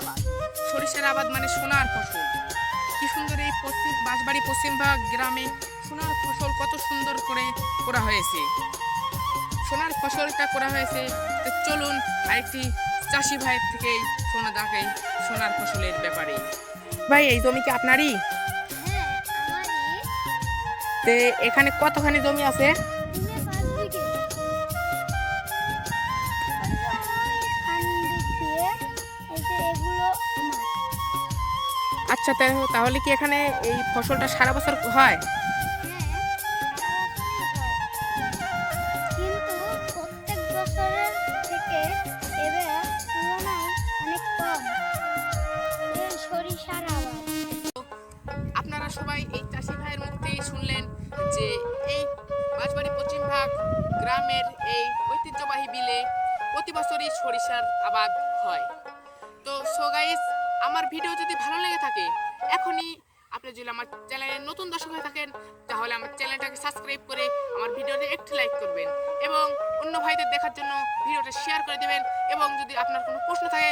আবাদ। সরিষার আবাদ মানে সোনার ফসল। কি সুন্দর এই পশ্চিম বাঁশবাড়ি পশ্চিমবাগ গ্রামে সোনার ফসল কত সুন্দর করে করা হয়েছে। সোনার ফসলটা করা হয়েছে তো চলুন আরেকটি চাষি ভাইয়ের থেকেই শোনা যাকে সোনার ফসলের ব্যাপারে। ভাই এই জমি কি আপনারই? হ্যাঁ তে এখানে কতখানি জমি আছে? আচ্ছা তাহলে কি এখানে এই ফসলটা সারা বছর হয়? হ্যাঁ আপনারা সবাই এই চাষি ভাইয়ের মুখ শুনলেন যে এই গ্রামের এই ঐতিহ্যবাহী বিলে প্রতি বছরই সরিষার আবাদ হয়। তো সো গাইস আমার ভিডিও যদি ভালো লেগে থাকে, এখনই আপনি যদি আমার চ্যানেলে নতুন দর্শক হয়ে থাকেন, তাহলে আমার চ্যানেলটাকে সাবস্ক্রাইব করে আমার ভিডিওতে একটি লাইক করবেন এবং অন্য ভাইদের দেখার জন্য ভিডিওটা শেয়ার করে দেবেন এবং যদি আপনার কোনো প্রশ্ন থাকে